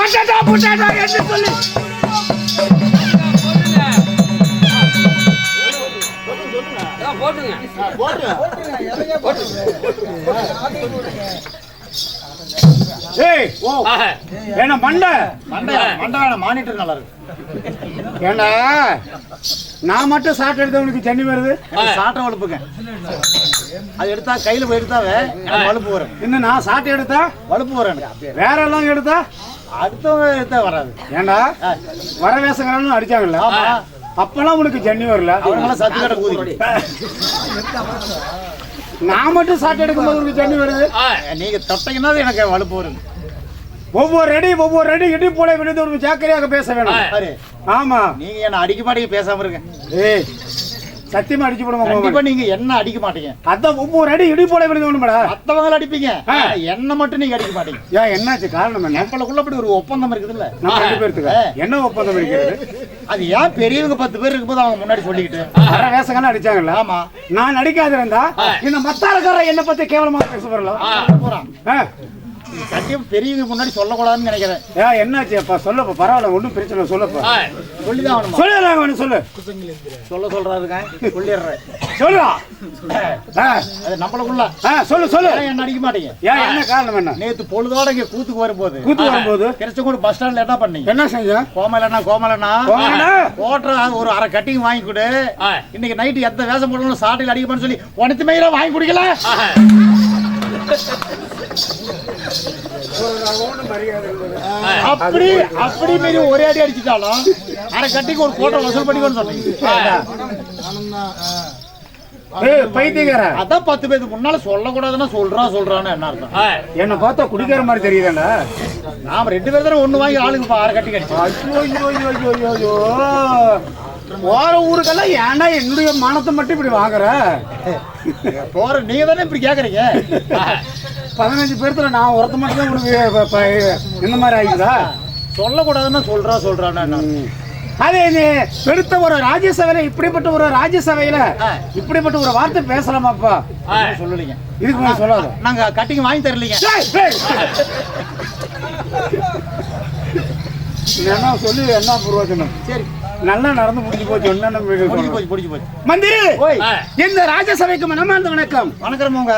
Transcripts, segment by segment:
பட்டாட்டா புட்டாட்டா என்று சொல்லி ஏய் ஓ என்ன மண்டை. மண்டையா? மண்டை வேணாம் மானிட்டர் நல்லா இருக்கு. ஏண்டா? நான் மட்டும் சாப்பிட்டு எடுத்தவனுக்கு சென்னி வருது? சாட்டை வலுப்புங்க அது எடுத்தா கையில போய் எடுத்தாவே வலுப்பு வரும் இன்னும் நான் சாட்டை எடுத்தா? வலுப்பு எனக்கு வேற எல்லாம் எடுத்தா? அடுத்தவங்க எடுத்தா வராது. ஏண்டா வரவேசங்கிறான்னு அடிச்சாங்கல்ல? ஆமா. அப்பெல்லாம் உனக்கு ஜன்னி வரல. அவங்களாம் சத்து கடை கூதி நான் மட்டும் சாட்டை எடுக்கும்போது உனக்கு ஜன்னி வருது? நீங்க தொட்டீங்கன்னா எனக்கு வலுப்பு வரும் ஒவ்வொரு அடி ஒவ்வொரு அடி இடி போல விழுந்து ஒரு ஜாக்கிரதையாக பேச வேணும். பாரு. ஆமா. நீங்க என்ன அடிக்க மாட்டீங்க பேசாம இருங்க. ஏய் சத்தியமா அடிச்சு போடுங்க கண்டிப்பா நீங்க என்ன அடிக்க மாட்டீங்க? அதான் ஒவ்வொரு அடி இடி போல விழுந்து வேணும்டா மத்தவங்க அடிப்பீங்க. என்ன மட்டும் நீங்க அடிக்க மாட்டீங்க. ஏன் என்னாச்சு காரணம் என்ன? நம்மளுக்குள்ள அப்படி ஒரு ஒப்பந்தம் இருக்குதுல்ல. நம்ம ரெண்டு பேர்த்துக்கு. ஆ. என்ன ஒப்பந்தம் இருக்கிறது? அது ஏன் பெரியவங்க பத்து பேர் இருக்கும்போது அவங்க முன்னாடி சொல்லிக்கிட்டு? வர வேசங்கள்லாம் அடிச்சாங்கல்ல? ஆமா. நான் அடிக்காத இருந்தா இந்த மத்தாளக்காரன் என்ன பத்தி கேவலமா பேச ஆ. சத்தியம் பெரியவங்க முன்னாடி சொல்லக்கூடாதுன்னு நினைக்கிறேன். ஏன் என்னாச்சு அப்பா சொல்லப்பா பரவாயில்ல ஒன்றும் பிரச்சனை சொல்லப்பா. சொல்லிதான் ஆகணுமா? சொல்லு ராகவன் சொல்லு. சொல்ல சொல்றாருங்க சொல்லிடுறேன். சொல்லுடா. ஆ. அது நம்மளுக்குள்ள. ஆ, சொல்லு சொல்லு. என்ன அடிக்க மாட்டீங்க. ஏன் என்ன காரணம் என்ன? நேத்து பொழுதோட இங்க கூத்துக்கு வரும்போது. கூத்து வரும்போது? திருச்செங்கோடு பஸ் ஸ்டாண்ட்ல என்ன பண்ணீங்க? என்ன செஞ்ச? கோமலண்ணா கோமலண்ணா. ஓட்டுற ஒரு அரை கட்டிங் வாங்கி கொடு. இன்னைக்கு நைட்டு எந்த வேஷம் போடணும் சாட்டையில் அடிக்கணும்னு சொல்லி உனத்து மயில வாங்கி குடிக்கல? அப்படி அப்படி மீறி ஒரே அடி அடிச்சிட்டாலும் அரை கட்டிக்கு ஒரு போட்டோ வசூல் பண்ணிக்கணும்னு சொன்னீங்க. ஏய் பைத்தியக்கார அதான் பத்து பேருக்கு முன்னால சொல்லக்கூடாதுன்னா சொல்றான் சொல்றான்னு என்ன அர்த்தம்? என்ன பார்த்தா குடிக்கிற மாதிரி தெரியுதாண்டா நாம ரெண்டு பேர் தானே ஒண்ணு வாங்கி ஆளுக்கு அரை கட்டி ஐயோ ஐயோ ஐயோ ஐயோ. போற ஊருக்கெல்லாம் ஏன்டா என்னுடைய மானத்தை மட்டும் இப்படி வாங்குற? போற நீங்க தானே இப்படி கேக்குறீங்க? பதினஞ்சு பேர்த்துல நான் ஒருத்த மட்டும் தான் உனக்கு இந்த மாதிரி ஆகிடுதா சொல்லக்கூடாதுன்னா சொல்றா என்ன அர்த்தம்? அதே நீ பெருத்த ஒரு ராஜ்யசபையில இப்படிப்பட்ட ஒரு ராஜ்யசபையில. இப்படிப்பட்ட ஒரு வார்த்தை பேசலாமாப்பா? சொல்லலைங்க. இதுக்கு மேல சொல்லாத. நாங்க கட்டிங் வாங்கி தரலீங்க. என்ன சொல்லி என்ன பிரயோஜனம்? சரி. நல்லா நடந்து முடிஞ்சு போச்சு என்னென்ன வீடு முடிஞ்சு. போச்சு முடிஞ்சு போச்சு. மந்திரி! ஓய். இந்த ராஜ்யசபைக்கு மனமார்ந்த வணக்கம்? வணக்கம் உங்க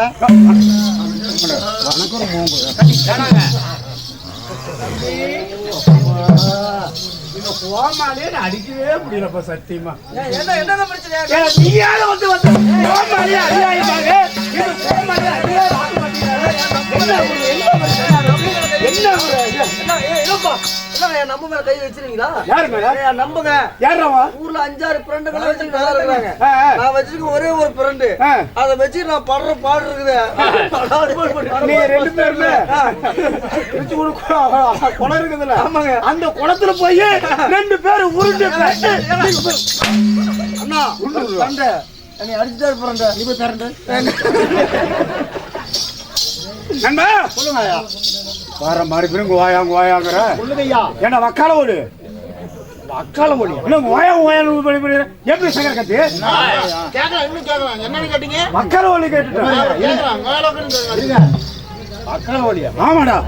கோமாலே அடிக்கவே முடியலப்பா சத்தியமா. என்ன என்ன பிரச்சனை வந்து வந்து கோமாலே இது கோமாலே. என்ன என்ன பிரச்சனை? என்ன நம்ப மேல கை வச்சிருக்கீங்களா? யாரு மேல? ஏய், நம்புங்க யாரா ஊர்ல அஞ்சாறு ஃப்ரெண்டுகளை வச்சு நல்லா ஆ. நான் வச்சிருக்க ஒரே ஒரு ஃப்ரெண்டு. அதை வச்சு நான் படுற பாடு இருக்குது. நீங்க ரெண்டு பேருமே குளம் இருக்குதுல்ல? ஆமாங்க. அந்த குளத்துல போய் ரெண்டு பேரும் உருண்டு அண்ணா சண்டை என்னை அடிச்சுட்டே ஃப்ரெண்டு நீ போய் பேரண்டு. நண்பா. சொல்லுங்க வர மாதிரி பிறகு ஓயாங்க ஓயாங்கிற ஏன்னா வக்கால ஓடு அக்கால மொழி இல்ல ஓயா ஓயான்னு படி படி எப்படி சங்கர கத்தி? இன்னும் என்னன்னு கேட்டீங்க? வக்கால ஓடி கேட்டுட்டேன். அக்கால மொழியா? ஆமாடா.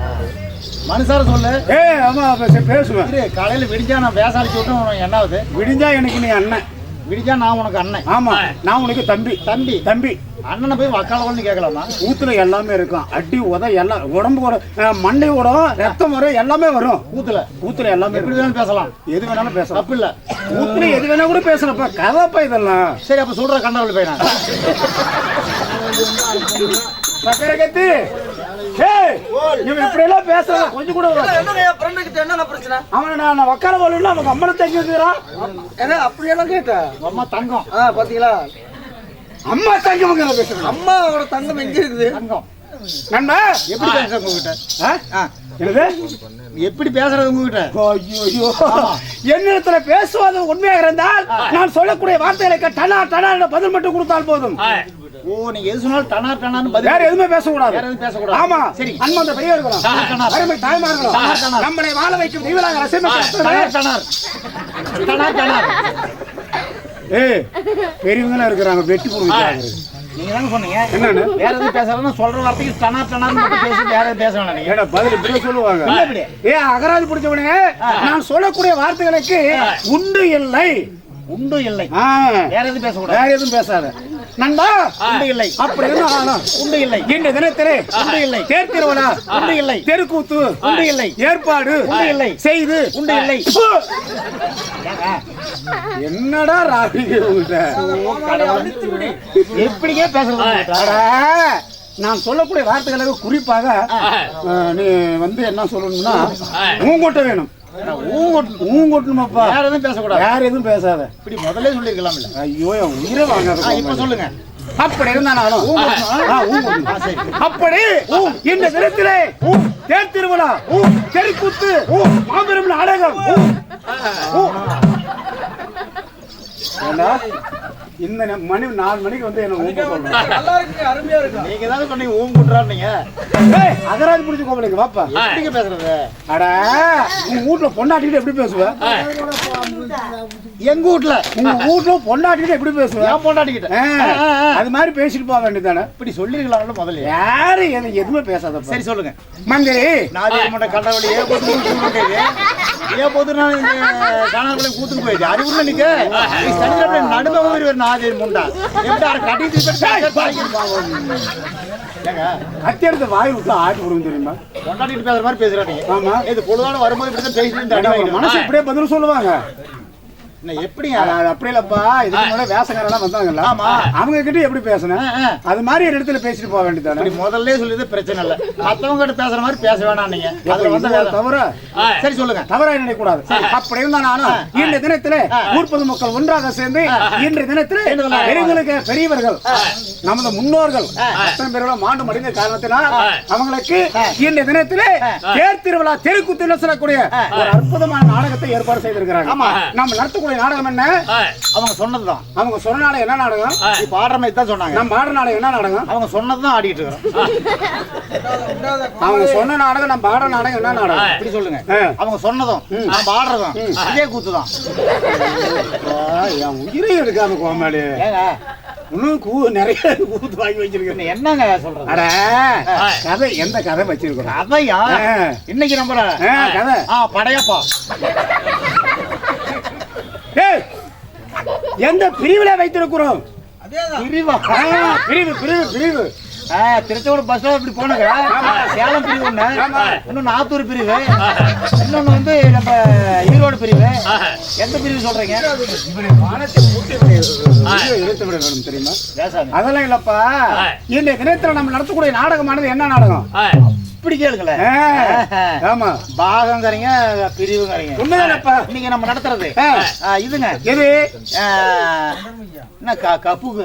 மனுஷார சொல்லு. ஏ ஆமா பேசுவேன். காலையில விடிஞ்சா நான் பேச அடிச்சு விட்டு உனக்கு என்ன ஆகுது விடிஞ்சா எனக்கு நீ அண்ணன். விடிஞ்சா நான் உனக்கு அண்ணன். ஆமா நான் உனக்கு தம்பி. தம்பி. தம்பி. அண்ணனை போய் வக்காலன்னு கேட்கலாமா ஊத்துல எல்லாமே இருக்கும். அடி உத எல்லாம் உடம்பு வரும் மண்டை வரும் ரத்தம் வரும் எல்லாமே வரும். கூத்துல ஊத்துல எல்லாமே எப்படி வேணும் பேசலாம். எது வேணாலும் பேசலாம். தப்பு இல்ல. ஊத்துல எது வேணா கூட பேசலப்பா கதைப்பா இதெல்லாம். சரி அப்ப சொல்ற கண்டவள் பையனா சக்கர கத்தி. ஏய், இவன் இப்படி எல்லாம் பேசுறத கொஞ்சம் கூட வராது. என்னங்க என் ஃப்ரெண்டு கிட்ட என்னென்ன பிரச்சனை? அவனை நான் வக்கால போல அவங்க அம்மனை தங்கி என்ன அப்படியெல்லாம் கேட்டேன் அம்மா தங்கம். ஆ பாத்தீங்களா? அம்மா தங்கி அவங்க பேசுறான் அம்மாவோட தங்கம் எங்க இருக்குது? தங்கம். நண்பா எப்படி பேசுறது உங்ககிட்ட? எப்படி பேசுறது உங்ககிட்ட? ஐயோ என்னிடத்துல பேசுவது உண்மையாக இருந்தால் நான் சொல்லக்கூடிய வார்த்தைகளுக்கு டனா டனா பதில் மட்டும் கொடுத்தால் போதும். ஓ நீங்க எது சொன்னாலும் டனார் டனார்னு பதில் வேற எதுவுமே பேசக்கூடாது. வேற எதுவும் பேசக்கூடாது. ஆமா சரி. அன்பு அந்த பெரிய இருக்கணும். அருமை தாய்மா. நம்மளை வாழ வைக்கும் தெய்வலாக ரசிமை டனார். டனார் டனார் டனார். ஏய் பெரியவங்க இருக்கிறாங்க வெட்டி போடுவாங்க நீங்க தாங்க சொன்னீங்க. என்னன்னு? வேற எதுவும் பேசுறதுன்னா சொல்ற வார்த்தைக்கு டனான்னு மட்டும் பேசி வேற எதுவும் பேச வேணாம் ஏடா பதில் சொல்லுவாங்க. ஏ அகராதி பிடிச்சவனே நான் சொல்லக்கூடிய வார்த்தைகளுக்கு உண்டு இல்லை. உண்டு இல்லை. வேற எதுவும் பேசக்கூடாது. வேற எதுவும் பேசாத. நண்பா உண்டு இல்லை. அப்படி என்ன உண்டு இல்லை. இன்று தினத்திலே உண்டு இல்லை. தேர் திருவிழா உண்டு இல்லை. தெருக்கூத்து உண்டு இல்லை. ஏற்பாடு உண்டு இல்லை. செய்து உண்டு இல்லை. என்னடா உங்ககிட்ட எப்படியே பேசுறது? நான் சொல்லக்கூடிய வார்த்தைகளுக்கு குறிப்பாக நீ வந்து என்ன சொல்லணும்னா ஊங்கொட்ட வேணும். ஊங்கொட்டணுமாப்பா வேற எதுவும் பேசக்கூடாது. வேற எதுவும் பேசாத. இப்படி முதல்ல சொல்லிருக்கலாம் இல்ல ஐயோ என் உயிரை வாங்காத இப்ப சொல்லுங்க. அப்படி இருந்தாலும். அப்படி இந்த தினத்திலே தேர் திருவிழா. தெருக்கூத்து மாபெரும் நாடகம். இந்த மணி நாலு மணிக்கு வந்து என்ன இருக்கு அருமையா இருக்கு? நீங்க ஏதாவது சொன்னீங்க ஊம் குட்டுறாருனீங்க ஏய், அகராதி பிடிச்சி கோமலுக்கு வாப்பா. எப்படிங்க பேசுறது? அட உங்க வீட்ல பொண்டாட்டிட்டு எப்படி பேசுவ? எங்க வீட்ல உங்க வீட்ல பொண்டாட்டிட்டு எப்படி பேசுவ? ஆ, அது மாதிரி பேசிட்டு போக வேண்டியதானே இப்படி சொல்லிருக்கலாம்ல முதல்ல. யாரு எது எதுவுமே பேசாதப்பா. சரி சொல்லுங்க. மந்திரி நாதி மண்ட கண்டவழி ஏ போது நான் இந்த காணாமலை கூத்துக்கு போயிடுச்சு அது உள்ள நிக்க. சனிக்கிழமை நடுவே ஒரு நாதி முண்டா. எப்படி அதை ஏங்க கத்தி எடுத்து வாய் விட்டு ஆட்டி விடுங்க தெரியுமா? கொண்டாடிட்டு பேசுற மாதிரி பேசுறாங்க ஆமா. இது பொழுதான வரும்போது இப்படி தான் பேசிட்டு. மனசு இப்படியே பதில் சொல்லுவாங்க. அது அப்படி இல்லப்பா இதுக்கு முன்னாடி வேசக்காரெல்லாம் வந்தாங்கல்ல? ஆமா. அவங்க கிட்ட எப்படி பேசுனேன். அது மாதிரி ஒரு இடத்துல பேசிட்டு போக வேண்டியதானே முதல்ல சொல்லியது பிரச்சனை இல்ல. மத்தவங்க கிட்ட பேசுற மாதிரி பேச வேணாம் நீங்க. அதுல வந்த தவிர சரி சொல்லுங்க. தவறா நினைக்க கூடாது அப்படி இருந்தா நானும். இன்றைய தினத்திலே ஊர் பொதுமக்கள் ஒன்றாக சேர்ந்து இன்றைய தினத்திலே பெரியவங்களுக்கு பெரியவர்கள் நமது முன்னோர்கள் அத்தனை பேரோட மாண்டு மடிந்த காரணத்தினால் அவங்களுக்கு இன்றைய தினத்திலே தேர் திருவிழா தெருக்குத்து சொல்லக்கூடிய ஒரு அற்புதமான நாடகத்தை ஏற்பாடு செய்திருக்கிறாங்க. நம்ம நடத்தக்கூடிய நாடகம் என்ன? அவங்க சொன்னதுதான். அவங்க சொன்ன நாடகம் என்ன நாடகம்? இப்ப ஆடுற மாதிரி தான் சொன்னாங்க. நம்ம ஆடுற நாடகம் என்ன நாடகம்? அவங்க சொன்னதுதான் ஆடிட்டு இருக்கிறோம். அவங்க சொன்ன நாடகம் நம்ம ஆடுற நாடகம் என்ன நாடகம்? இப்படி சொல்லுங்க. அவங்க சொன்னதும் நம்ம ஆடுறதும் இதே கூத்து தான் ஆ, என் உயிரை எடுக்காம கோமாளி. இன்னும் கூ நிறைய கூத்து வாங்கி வச்சிருக்கேன். என்ன என்னங்க சொல்றது? அட கதை எந்த கதை வச்சிருக்கிறோம்? கதையா. இன்னைக்கு நம்புற கதை. ஆ படையப்பா ஏய், எந்த பிரிவுல வைத்திருக்கிறோம்? பிரிவா? பிரிவு பிரிவு பிரிவு. திருச்செங்கோடு பஸ் ஸ்டாப் இப்படி போனுங்க சேலம் பிரிவு ஒண்ணு. இன்னொன்னு ஆத்தூர் பிரிவு. இன்னொன்னு வந்து நம்ம ஈரோடு பிரிவு. எந்த பிரிவு சொல்றீங்க? இழுத்து விட வேணும் தெரியுமா? அதெல்லாம் இல்லப்பா. இந்த தினத்துல நம்ம நடத்தக்கூடிய நாடகமானது என்ன நாடகம்? இப்படி கேளுங்களேன் ஆமா பாகங்கிறீங்க பிரிவுங்கிறீங்க உண்மைதானப்பா இன்னைக்கு நம்ம நடத்துறது இதுங்க எது என்ன க- கப்புங்க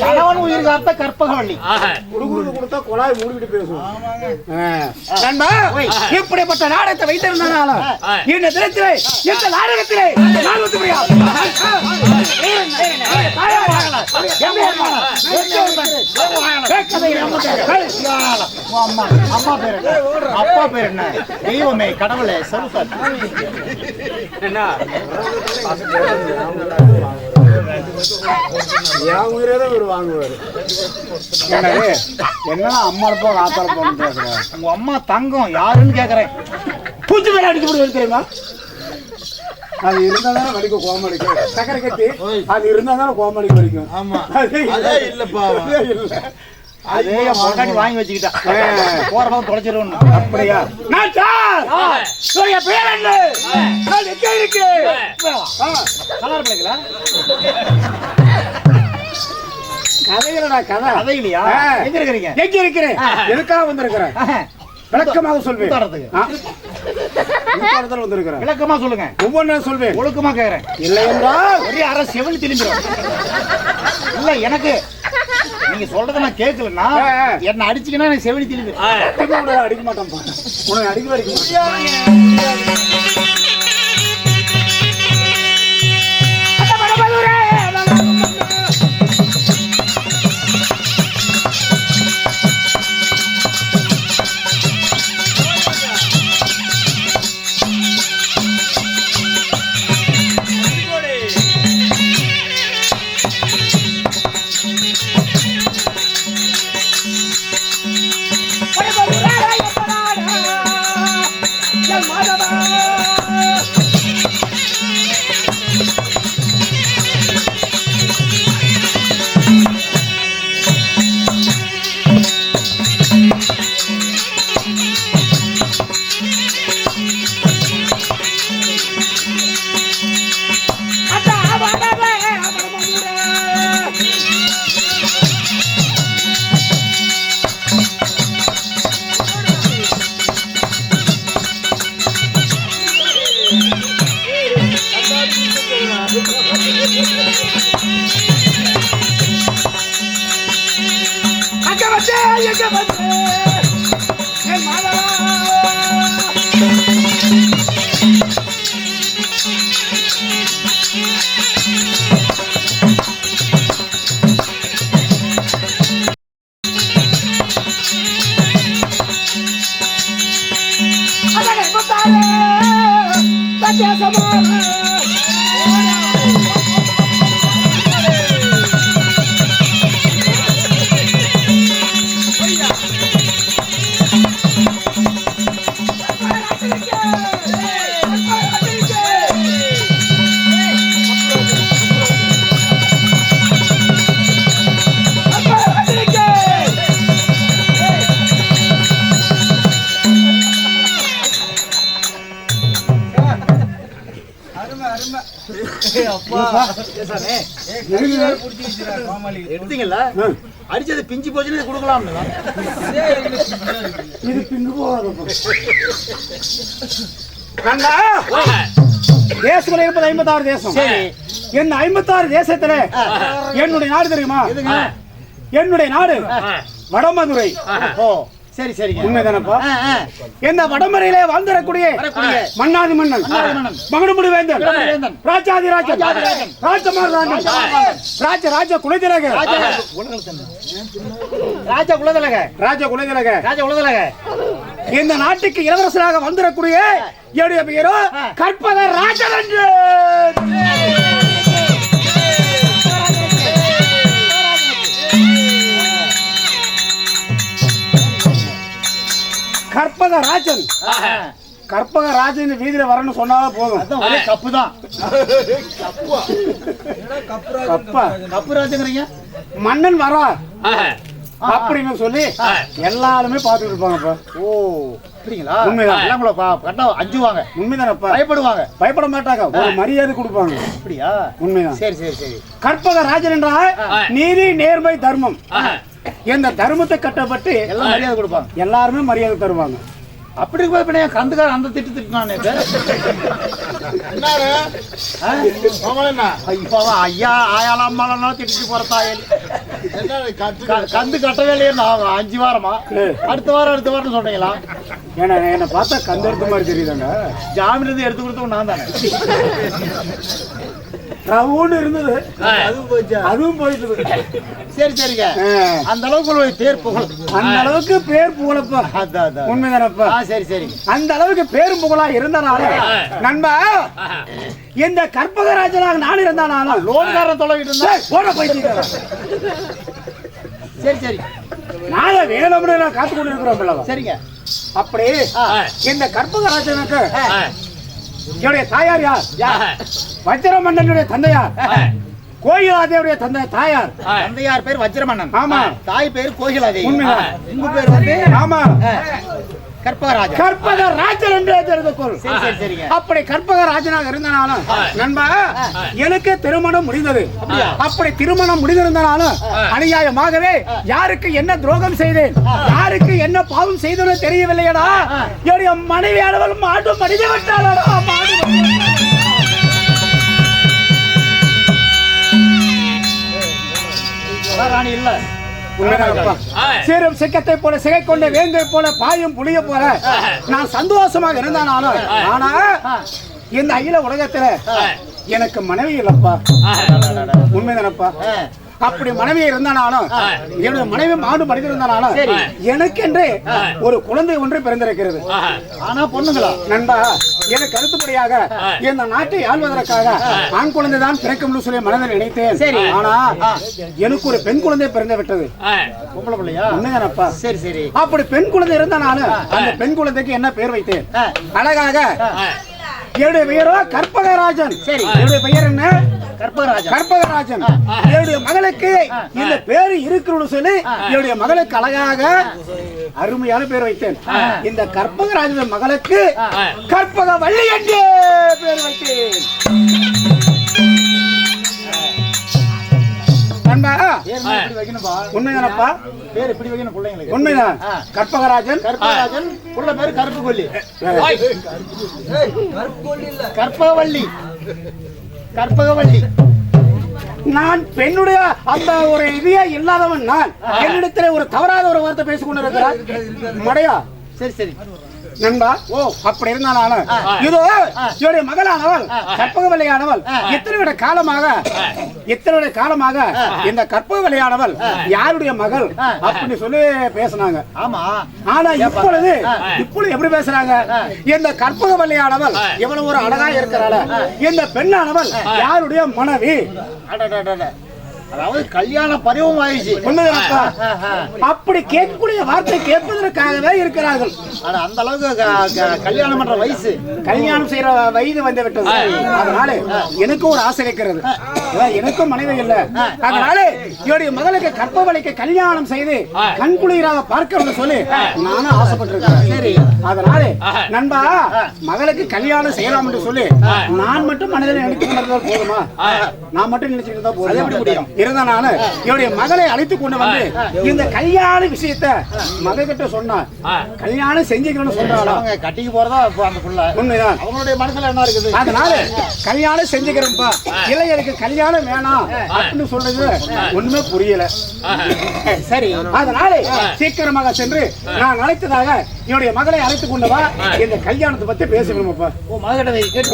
கணவன் உயிர் காத்த கற்பகவள்ளி குடுகுடு கொடுத்தா குழாய் மூடிக்கிட்டு பேசுவோம் இப்படிப்பட்ட நாடகத்தை வைத்திருந்தனால இந்த தினத்திலே இந்த நாடகத்திலே நான் வந்து முடியா அம்மா அம்மா பேர் என்ன? அப்பா பேர் என்ன தெய்வமே கடவுளே சருசர் என் உயிரே தான் இவர் வாங்குவாரு என்னது என்ன அம்மா இருப்போ ஆத்தார போன்னு பேசுறேன் உங்க அம்மா தங்கம் யாருன்னு கேக்குறேன் பூச்சி மேல அடிக்க தெரியுமா அது இருந்தா தானே வலிக்கும் கோமடிக்கும் சக்கரை கட்டி அது இருந்தா தானே கோமடிக்கு வலிக்கும் ஆமா. அதே இல்லப்பா. அதே இல்ல. அதே என் பொண்டாட்டி வாங்கி வச்சுக்கிட்டா. போறப்ப தொலைச்சிருவோம் அப்படியா? நான் சார்! உன்னுடைய பேர் என்ன? நான் எங்க இருக்கிறேன் ஆ, கலர் பிள்ளைங்களா கதைகளடா கதை. கதை இல்லையா. எங்க இருக்கிறீங்க? எங்க இருக்கிறேன்? எதுக்காக வந்திருக்கிறேன்? விளக்கமாக சொல்வேன். கூத்தாடுறதுல வந்திருக்கிறேன். விளக்கமா சொல்லுங்க. ஒவ்வொன்றும் சொல்வேன். ஒழுக்கமா கேக்குறேன். இல்லை என்றால் ஒரே அரை செவல் திரும்பிடும்? இல்ல எனக்கு நீங்க சொல்றத நான் கேட்கலன்னா. என்ன அடிச்சீங்கன்னா எனக்கு செவலி திரும்பி அடிக்க மாட்டேன்ப்பா உனக்கு அடிக்க அடிக்க எடுத்தீங்கல்ல? அடிச்சது பிஞ்சு போச்சுன்னு இது கொடுக்கலாம்னு இது பிங்கு போகாதப்பா கண்டா தேசங்கள் இருப்பது ஐம்பத்தாறு தேசம். சரி. என் ஐம்பத்தாறு தேசத்துல என்னுடைய நாடு தெரியுமா? என்னுடைய நாடு வடமதுரை. சரி சரிங்க. உண்மைதானப்பா. இந்த வடமதுரையிலே வாழ்ந்திடக்கூடிய மன்னாதி மன்னன். மகுடமுடி வேந்தன். ராஜாதி ராஜன் ராஜாதிராஜன். ராஜமார்தாண்டன் ராஜ ராஜ குலதிலக ராஜா ராஜா. குலதலக ராஜ குலதிலக ராஜா குலதலக இந்த நாட்டுக்கு இளவரசராக வந்திடக்கூடிய என்னுடைய பெயரோ கற்பக ராஜன் என்று கற்பக ராஜன். கற்பக ராஜன் இந்த வீதியில வரணும்னு சொன்னாலும் போதும். அதான் ஒரே கப்பு தான் கப்பா. கப்பு ராஜுங்கிறீங்க மன்னன் வரா. அப்படின்னு சொல்லி எல்லாருமே பார்த்துட்டு இருப்பாங்கப்பா ஓ அப்படிங்களா? உண்மைதான். எல்லாம் கூட கரெக்டா அஞ்சுவாங்க உண்மைதானப்பா பயப்படுவாங்க. பயப்பட மாட்டாங்க. ஒரு மரியாதை கொடுப்பாங்க. அப்படியா? உண்மைதான். சரி சரி சரி. கற்பக ராஜன் என்றால் நீதி நேர்மை தர்மம். இந்த தர்மத்தை கட்டப்பட்டு எல்லாம் மரியாதை கொடுப்பாங்க. எல்லாருமே மரியாதை தருவாங்க. அப்படி போய் இப்ப நான் கந்துக்கார அந்த திட்டு திட்டுனானே? ஐயோ, ஆயாலாம் அம்மாலாம் திட்டிட்டு போற தாயல் கந்து கட்டவே இல்லையே நான் அஞ்சு வாரமா? அடுத்த வாரம் அடுத்த வாரம் சொன்னீங்களா? ஏன்னா என்னை பார்த்தா கந்தெடுத்த மாதிரி தெரியுதாங்க. ஜாமீன் எடுத்து கொடுத்தவன் நான் தானே? ரவுன்னு இருந்தது. அதுவும் போச்சா அதுவும் போயிட்டு சரி சரிங்க. அந்த அளவுக்கு ஒரு பேர் புகழ். அந்த அளவுக்கு பேர் புகழப்பா. அதான் உண்மைதானப்பா? சரி சரிங்க. அந்த அளவுக்கு பேரும் புகழா இருந்தனால நண்பா இந்த கற்பகராஜனாக நான் இருந்தானாலும் லோன்காரன் தொலைவிட்டு இருந்தா போட பைத்தியக்காரா. சரி சரி. நாளை வேணும்னு நான் காத்து கொண்டு இருக்கிறோம்? சரிங்க. அப்படி ஆ. இந்த கற்பகராஜனுக்கு. என்னுடைய தாயார் யார்? யார்? வஜ்ர மன்னனுடைய தந்தையார். கோயிலாதேவுடைய தந்தை தாயார். தந்தையார் பேர் வஜ்ரமன்னன். ஆமா. தாய் பேர் உண்மைதான். உங்க பேர் வந்து? ஆமா. ஆ, கற்பகராஜா கற்பக ராஜன் என்றே தெரிந்து கொள் சரி சரி சரிங்க. அப்படி கற்பக ராஜனாக இருந்தனாலும் நண்பா எனக்கு திருமணம் முடிந்தது. அப்படி திருமணம் முடிந்திருந்தனாலும் அநியாயமாகவே யாருக்கு என்ன துரோகம் செய்தேன்? யாருக்கு என்ன பாவம் செய்தோன்னு தெரியவில்லையடா. என்னுடைய மனைவி அளவில் மாடு மனித விட்டாளடா மாடு ராணி இல்ல. உண்மைதானப்பா? சீரும் சிக்கத்தை போல சிகை கொண்ட வேங்கை போல பாயும் புளிய போல நான் சந்தோஷமாக இருந்தானாலும் ஆனா இந்த அகில உலகத்துல எனக்கு மனைவி இல்லப்பா. உண்மைதானப்பா. அப்படி மனைவி இருந்தானாலும் என்னுடைய மனைவி மாடு படித்திருந்தானாலும். எனக்கென்று ஒரு குழந்தை ஒன்று பிறந்திருக்கிறது. ஆனா பொண்ணுங்களா நண்பா எனக்கு அடுத்தபடியாக இந்த நாட்டை ஆள்வதற்காக ஆண் குழந்தை தான் பிறக்கும் சொல்லி மனதில் நினைத்தேன். சரி. ஆனா எனக்கு ஒரு பெண் குழந்தை பிறந்து விட்டது. உண்மைதானப்பா? சரி சரி. அப்படி பெண் குழந்தை இருந்தானாலும் அந்த பெண் குழந்தைக்கு என்ன பேர் வைத்தேன். அழகாக என்னுடைய பெயரோ கற்பகராஜன். சரி. என்னுடைய பெயர் என்ன? கற்பகராஜா கற்பகராஜன். என்னுடைய மகளுக்கு இந்த பேரு இருக்கிறது சொல்லி என்னுடைய மகளுக்கு அழகாக அருமையான பேர் வைத்தேன். இந்த கற்பகராஜன் மகளுக்கு கற்பக வள்ளி என்று பேர் வைத்தேன். உண்மைதானப்பா? பேர் இப்படி வைக்கணும் பிள்ளைங்களுக்கு? உண்மைதான். கற்பகராஜன். கற்பகராஜன். புள்ள பேரு கருப்பு கொல்லி கற்பகவள்ளி. கற்பகவள்ளி. நான் பெண்ணுடைய அந்த ஒரு இதே இல்லாதவன் நான். என்னிடத்துல ஒரு தவறாத ஒரு வார்த்தை பேசிக் கொண்டிருக்கிறார் மடையா? சரி சரி. நண்பா? ஓ அப்படி இருந்தா நானு இதோ என்னுடைய மகளானவள் கற்பக விளையானவள் எத்தனை விட காலமாக எத்தனை விட காலமாக இந்த கற்பக விளையானவள் யாருடைய மகள்? அப்படின்னு சொல்லி பேசினாங்க. ஆமா. ஆனா இப்பொழுது இப்பொழுது எப்படி பேசுறாங்க? இந்த கற்பக வல்லியானவள் எவ்வளவு ஒரு அழகா இருக்கிறாள். இந்த பெண்ணானவள் யாருடைய மனைவி. அதாவது கல்யாண பருவம் ஆயிடுச்சு. அப்படி கேட்கக்கூடிய வார்த்தை கேட்பதற்காகவே இருக்கிறார்கள். ஆனா அந்த அளவுக்கு கல்யாணம் பண்ற வயசு. கல்யாணம் செய்யற வயது வந்து விட்டது அதனால எனக்கும் ஒரு ஆசை இருக்கிறது. எனக்கும் மனைவி இல்ல. அதனால என்னுடைய மகளுக்கு கற்பவளைக்கு கல்யாணம் செய்து கண் குளிராக பார்க்கணும்னு சொல்லி நானும் ஆசைப்பட்டிருக்கேன். சரி. அதனால நண்பா மகளுக்கு கல்யாணம் செய்யலாம் என்று சொல்லி நான் மட்டும் மனதில் கொண்டிருந்தால் போதுமா? நான் மட்டும் நினைச்சுட்டு இருந்தா போதும்? இருந்தனால என்னுடைய மகளை அழைத்து கொண்டு வந்து இந்த கல்யாண விஷயத்தை மகக்கிட்ட சொன்னா கல்யாணம் செஞ்சுக்கணும்னு சொல்றாளா கட்டிக்கு போறதா அந்த புள்ள? உண்மைதான். அவங்களுடைய மனசுல என்ன இருக்குது? அதனால கல்யாணம் செஞ்சுக்கிறேன்ப்பா இளைஞருக்கு கல்யாணம் வேணாம் அப்படின்னு சொல்றது ஒண்ணுமே புரியல. சரி அதனால சீக்கிரமாக சென்று நான் அழைத்ததாக என்னுடைய மகளை அழைத்து கொண்டு வா. இந்த கல்யாணத்தை பத்தி பேசணுமாப்பா கேட்டு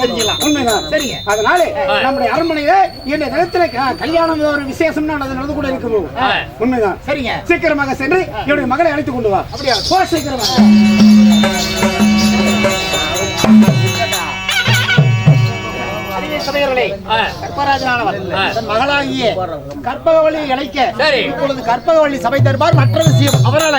உண்மைதான். சரிங்க. அதனால நம்முடைய அரண்மனையில இந்த நேரத்துல க- கல்யாணம் விசேஷம்னு அது நடந்து கூட இருக்குது உண்மைதான். சரிங்க. சீக்கிரமாக சென்று என்னுடைய மகளை அழைத்து கொண்டு வா. அப்படியா? போ சீக்கிரமாக மகளாகிய கற்பகவள்ளி இழைக்க சரி. இப்பொழுது கற்பகவள்ளி சபை தருவார் மற்ற விஷயம் அவரால்